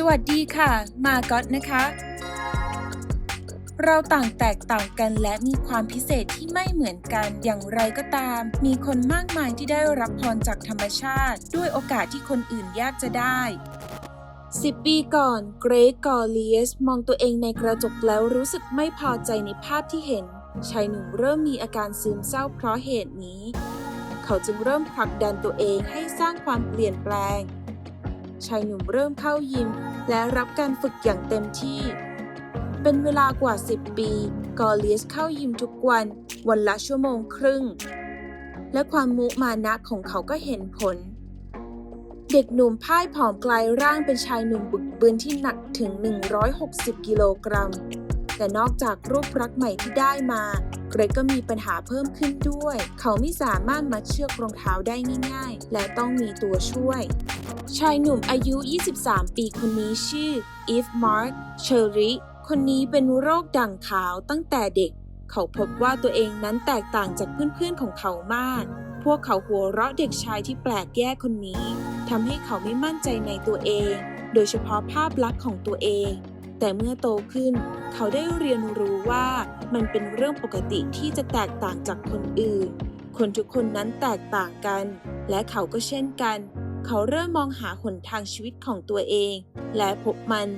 สวัสดีค่ะ มาก็อตนะคะ เราต่างแตกต่างกันและมีความพิเศษที่ไม่เหมือนกันอย่างไรก็ตาม มีคนมากมายที่ได้รับพรจากธรรมชาติ ด้วยโอกาสที่คนอื่นยากจะได้10ปีก่อน เกรกกอร์เลียส มองตัวเองในกระจกแล้วรู้สึกไม่พอใจในภาพที่เห็น ชายหนุ่มเริ่มมีอาการซึมเศร้าเพราะเหตุนี้ เขาจึงเริ่มผลักดันตัวเองให้สร้างความเปลี่ยนแปลง ชายหนุ่มเริ่มเข้ายิม และรับการฝึกอย่างเต็มที่ เป็นเวลากว่า 10 ปี กอเลียสเข้ายิมทุกวัน วันละชั่วโมงครึ่ง และความมุมานะของเขาก็เห็นผล เด็กหนุ่มพ่ายผอมกลายร่างเป็นชายหนุ่มบึกบึนที่หนักถึง 160 กิโลกรัม แต่นอกจากรูปลักษณ์ใหม่ที่ได้มาเกรกก็มีปัญหาเพิ่มขึ้นด้วย เขาไม่สามารถมัดเชือกรองเท้าได้ง่าย ๆ และต้องมีตัวช่วย ชายหนุ่มอายุ 23 ปีคนนี้ชื่ออีฟมาร์คเชอริคนนี้เป็นโรคด่างขาวตั้งแต่เด็ก เขาพบว่าตัวเองนั้นแตกต่างจากเพื่อนๆของเขามาก พวกเขาหัวเราะเด็กชายที่แปลกแยกคนนี้ทำให้เขาไม่มั่นใจในตัวเอง โดยเฉพาะภาพลักษณ์ของตัวเอง แต่เมื่อโตขึ้น เขาได้เรียนรู้ว่ามันเป็นเรื่องปกติที่จะแตกต่างจากคนอื่น คนทุกคนนั้นแตกต่างกัน และเขาก็เช่นกัน เขาเริ่มมองหาหนทางชีวิตของตัวเอง และพบมัน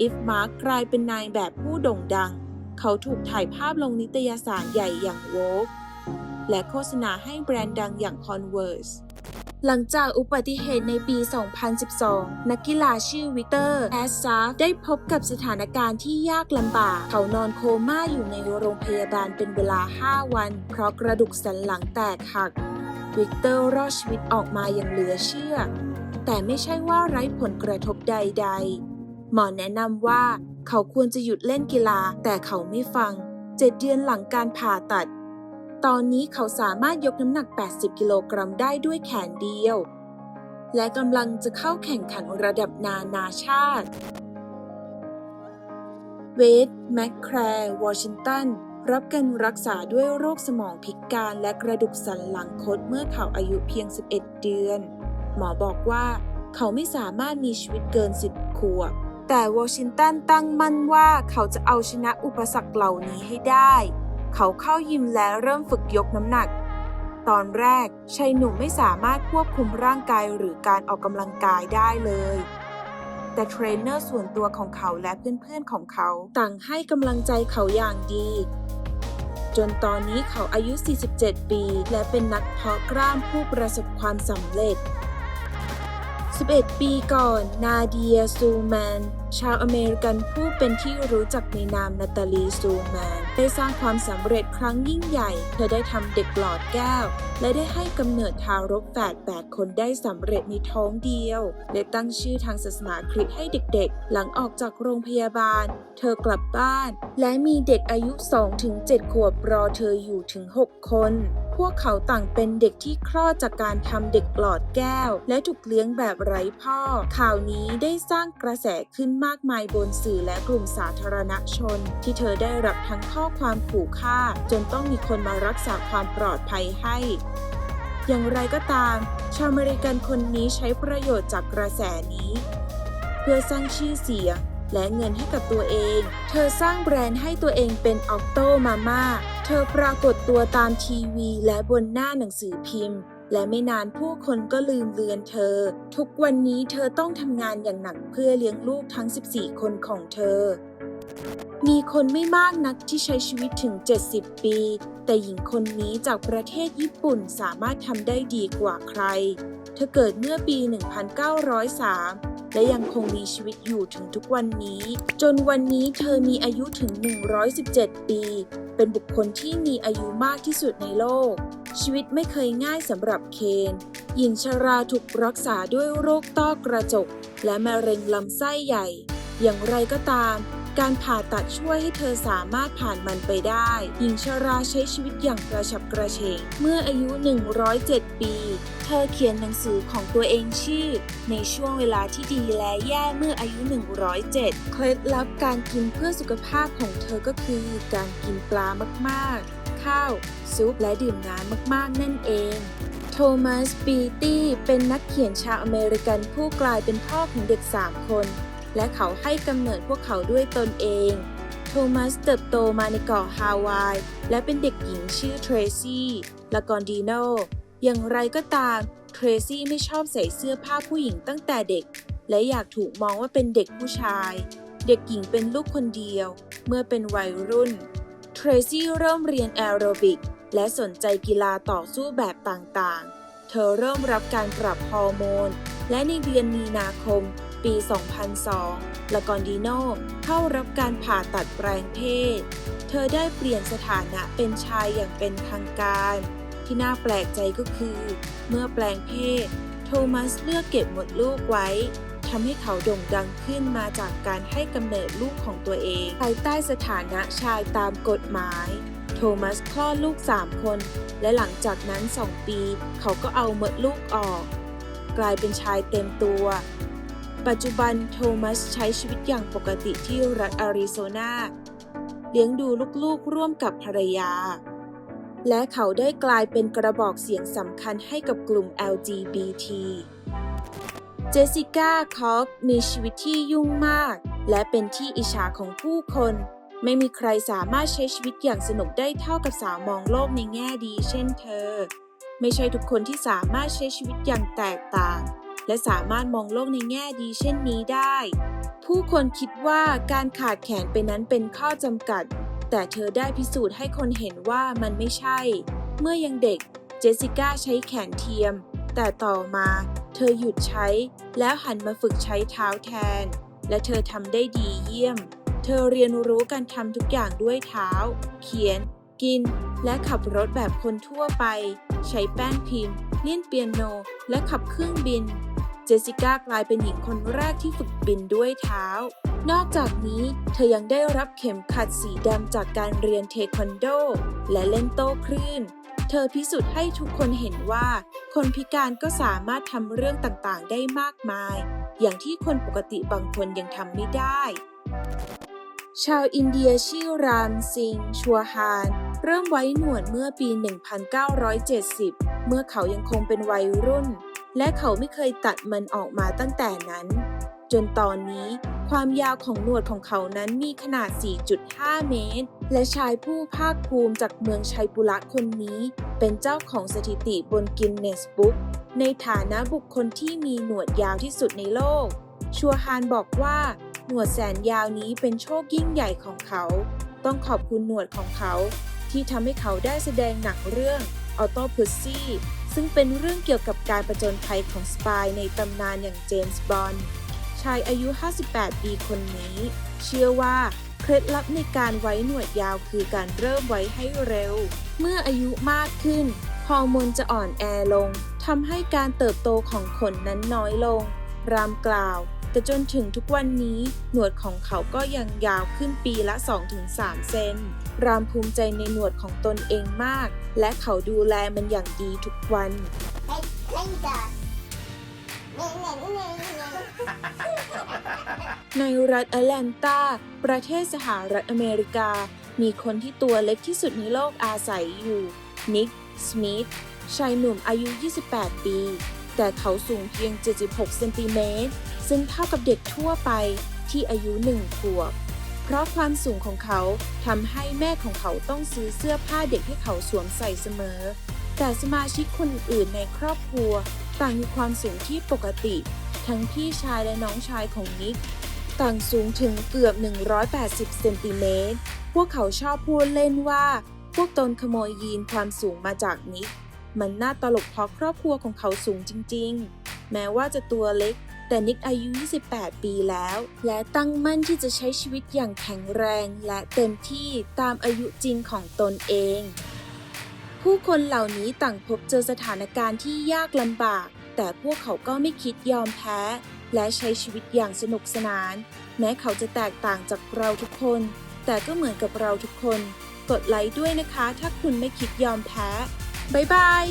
อิฟมาร์กกลายเป็นนายแบบผู้โด่งดัง เขาถูกถ่ายภาพลงนิตยสารใหญ่อย่างโวกและโฆษณาให้แบรนด์ดังอย่าง Converse หลังจากอุบัติเหตุในปี 2012 นักกีฬาชื่อวิกเตอร์ แอสซาฟได้พบกับสถานการณ์ที่ยากลำบาก เขานอนโคม่าอยู่ในโรงพยาบาลเป็นเวลา 5 วัน เพราะกระดูกสันหลังแตกหัก วิกเตอร์รอดชีวิตออกมาอย่างเหลือเชื่อ แต่ไม่ใช่ว่าไร้ผลกระทบใดๆ หมอแนะนำว่าเขาควรจะหยุดเล่นกีฬาแต่เขาไม่ฟังเจ็ดเดือนหลังการผ่าตัด ตอนนี้เขาสามารถยกน้ำหนัก 80 กิโลกรัมได้ด้วยแขนเดียว และกำลังจะเข้าแข่งขันระดับนานาชาติ เวดแมคแคร์วอชิงตัน รับการรักษาด้วยโรคสมองพิการและกระดูกสันหลังคดเมื่อเขาอายุเพียง 11 เดือน หมอบอกว่าเขาไม่สามารถมีชีวิตเกิน 10 ขวบ แต่วอชิงตันตั้งมั่นว่าเขาจะเอาชนะอุปสรรคเหล่านี้ให้ได้ เขาเข้ายิมและเริ่มฝึกยกน้ำหนัก ตอนแรกชายหนุ่มไม่สามารถควบคุมร่างกายหรือการออกกำลังกายได้เลยแต่เทรนเนอร์ส่วนตัวของเขาและเพื่อนๆของเขา ต่างให้กำลังใจเขาอย่างดี จนตอนนี้เขาอายุ 47 ปี และเป็นนักเพาะกล้ามผู้ประสบความสำเร็จ 11 ปีก่อน นาเดียซูแมนชาวอเมริกันผู้เป็นที่รู้จักในนามนาตาลีซูแมน ได้สร้างความสำเร็จครั้งยิ่งใหญ่ เธอได้ทำเด็กหลอดแก้ว และได้ให้กำเนิดทารกแฝด8คนได้สำเร็จในท้องเดียว และตั้งชื่อทางศาสนาคริสต์ให้เด็กๆ หลังออกจากโรงพยาบาล เธอกลับบ้าน และมีเด็กอายุ 2-7 ขวบรอเธออยู่ถึง 6 คน พวกเขาต่างเป็นเด็กที่คลอดจากการทำเด็กหลอดแก้ว และถูกเลี้ยงแบบไร้พ่อ ข่าวนี้ได้สร้างกระแสขึ้นมากมายบนสื่อและกลุ่มสาธารณชน ที่เธอได้รับทั้งข้อความขู่ฆ่า จนต้องมีคนมารักษาความปลอดภัยให้ อย่างไรก็ตาม ชาวอเมริกันคนนี้ใช้ประโยชน์จากกระแสนี้ เพื่อสร้างชื่อเสียงและเงินให้กับตัวเอง เธอสร้างแบรนด์ให้ตัวเองเป็นออกโตมาม่า เธอปรากฏตัวตามทีวีและบนหน้าหนังสือพิมพ์ และไม่นานผู้คนก็ลืมเลือนเธอ ทุกวันนี้เธอต้องทำงานอย่างหนักเพื่อเลี้ยงลูกทั้ง 14 คนของเธอ มีคนไม่มากนักที่ใช้ชีวิตถึง 70 ปี แต่หญิงคนนี้จากประเทศญี่ปุ่นสามารถทำได้ดีกว่าใคร เธอเกิดเมื่อปี 1903และยังคงมีชีวิตอยู่ถึงทุกวันนี้ จนวันนี้เธอมีอายุถึง 117 ปี เป็นบุคคลที่มีอายุมากที่สุดในโลก ชีวิตไม่เคยง่ายสำหรับเคน หญิงชราถูกรักษาด้วยโรคต้อกระจก และมะเร็งลำไส้ใหญ่ อย่างไรก็ตาม การผ่าตัดช่วยให้เธอสามารถผ่านมันไปได้ หญิงชราใช้ชีวิตอย่างกระฉับกระเฉง เมื่ออายุ 107 ปี เธอเขียนหนังสือของตัวเองชื่อ ในช่วงเวลาที่ดีและแย่เมื่ออายุ 107 เคล็ดลับการกินเพื่อสุขภาพของเธอก็คือการกินปลามากๆ ข้าว ซุปและดื่มน้ำมากๆ นั่นเอง โทมัสบีตี้เป็นนักเขียนชาวอเมริกันผู้กลายเป็นพ่อของเด็ก 3 คน และเขาให้กำเนิดพวกเขาด้วยตนเองโทมัสเติบโตมาในเกาะฮาวาย และเป็นเด็กหญิงชื่อเทรซี่ลากอนดีโน อย่างไรก็ตาม เทรซี่ไม่ชอบใส่เสื้อผ้าผู้หญิงตั้งแต่เด็ก และอยากถูกมองว่าเป็นเด็กผู้ชาย เด็กหญิงเป็นลูกคนเดียว เมื่อเป็นวัยรุ่น เทรซี่เริ่มเรียนแอโรบิก และสนใจกีฬาต่อสู้แบบต่างๆ เธอเริ่มรับการปรับฮอร์โมน และในเดือนมีนาคม ปี 2002ลากอนดีโนเข้ารับการผ่าตัดแปลงเพศ เธอได้เปลี่ยนสถานะเป็นชายอย่างเป็นทางการ ที่น่าแปลกใจก็คือ เมื่อแปลงเพศ โทมัสเลือกเก็บหมดลูกไว้ ทำให้เขาโด่งดังขึ้นมาจากการให้กำเนิดลูกของตัวเอง ภายใต้สถานะชายตามกฎหมาย โทมัสคลอดลูก 3 คน และหลังจากนั้น 2 ปี เขาก็เอาหมดลูกออก กลายเป็นชายเต็มตัว ปัจจุบันโทมัสใช้ชีวิตอย่างปกติที่รัฐอาริโซนาเลี้ยงดูลูกๆร่วมกับภรรยา และเขาได้กลายเป็นกระบอกเสียงสำคัญให้กับกลุ่ม LGBT เจสสิก้า คอกมีชีวิตที่ยุ่งมาก และเป็นที่อิจฉาของผู้คน ไม่มีใครสามารถใช้ชีวิตอย่างสนุกได้เท่ากับสาวมองโลกในแง่ดี เช่นเธอ ไม่ใช่ทุกคนที่สามารถใช้ชีวิตอย่างแตกต่าง และสามารถมองโลกในแง่ดี เช่นนี้ได้ ผู้คนคิดว่าการขาดแขนไปนั้นเป็นข้อจำกัด แต่เธอได้พิสูจน์ให้คนเห็นว่ามันไม่ใช่ เมื่อยังเด็ก เจสสิก้าใช้แขนเทียม แต่ต่อมาเธอหยุดใช้แล้วหันมาฝึกใช้เท้าแทน และเธอทำได้ดีเยี่ยม เธอเรียนรู้การทำทุกอย่างด้วยเท้า เขียน กิน และขับรถแบบคนทั่วไป ใช้แป้นพิมพ์ เล่นเปียโน และขับเครื่องบิน เจสสิก้ากลายเป็นหญิงคนแรกที่ฝึกบินด้วยเท้า นอกจากนี้เธอยังได้รับเข็มขัดสีดำจากการเรียนเทควันโด และเล่นโต้คลื่น เธอพิสูจน์ให้ทุกคนเห็นว่า คนพิการก็สามารถทำเรื่องต่างๆ ได้มากมาย อย่างที่คนปกติบางคนยังทำไม่ได้ ชาวอินเดียชื่อรามซิง ชัวฮาน เริ่มไว้หนวดเมื่อปี 1970 เมื่อเขายังคงเป็นวัยรุ่น และเขาไม่เคยตัดมันออกมาตั้งแต่นั้น จนตอนนี้ความยาวของหนวดของเขานั้นมีขนาด 4.5 เมตร และชายผู้ภาคภูมิจากเมืองชัยปุระคนนี้ เป็นเจ้าของสถิติบนกินเนสบุ๊กในฐานะบุคคลที่มีหนวดยาวที่สุดในโลก ชัวฮานบอกว่า หนวดแสนยาวนี้เป็นโชคยิ่งใหญ่ของเขา ต้องขอบคุณหนวดของเขา ที่ทำให้เขาได้แสดงหนังเรื่อง a u t o p u s s y ซึ่งเป็นเรื่องเกี่ยวกับการประจนภัยของสปายในตำนานอย่างเจมส์บอนด์ ชายอายุ 58 ปีคนนี้ เชื่อว่าเคล็ดลับในการไว้หนวดยาวคือการเริ่มไว้ให้เร็ว เมื่ออายุมากขึ้นฮอร์โมนจะอ่อนแอลงทำให้การเติบโตของขนนั้นน้อยลง รามกล่าว แต่จนถึงทุกวันนี้หนวดของเขาก็ยังยาวขึ้นปีละ 2-3 เซน รามภูมิใจในหนวดของตนเองมาก และเขาดูแลมันอย่างดีทุกวัน ในรัฐแอตแลนตา ประเทศสหรัฐอเมริกา มีคนที่ตัวเล็กที่สุดในโลกอาศัยอยู่ นิก สมิธ ชายหนุ่มอายุ 28 ปี แต่เขาสูงเพียง 76 เซนติเมตร ซึ่งเท่ากับเด็กทั่วไปที่อายุ 1 ขวบ เพราะความสูงของเขาทำให้แม่ของเขาต้องซื้อเสื้อผ้าเด็กให้เขาสวมใส่เสมอ แต่สมาชิกคนอื่นในครอบครัว ต่างมีความสูงที่ปกติ ทั้งพี่ชายและน้องชายของนิก ต่างสูงถึงเกือบ 180 เซนติเมตร พวกเขาชอบพูดเล่นว่า พวกตนขโมยยีนความสูงมาจากนิก มันน่าตลกเพราะครอบครัวของเขาสูงจริง ๆ แม้ว่าจะตัวเล็ก แต่นิกอายุ 28 ปีแล้ว และตั้งมั่นที่จะใช้ชีวิตอย่างแข็งแรงและเต็มที่ตามอายุจริงของตนเอง ผู้คนเหล่านี้ต่างพบเจอสถานการณ์ที่ยากลำบาก แต่พวกเขาก็ไม่คิดยอมแพ้ และใช้ชีวิตอย่างสนุกสนาน แม้เขาจะแตกต่างจากเราทุกคน แต่ก็เหมือนกับเราทุกคน กดไลค์ด้วยนะคะ ถ้าคุณไม่คิดยอมแพ้ บ๊ายบาย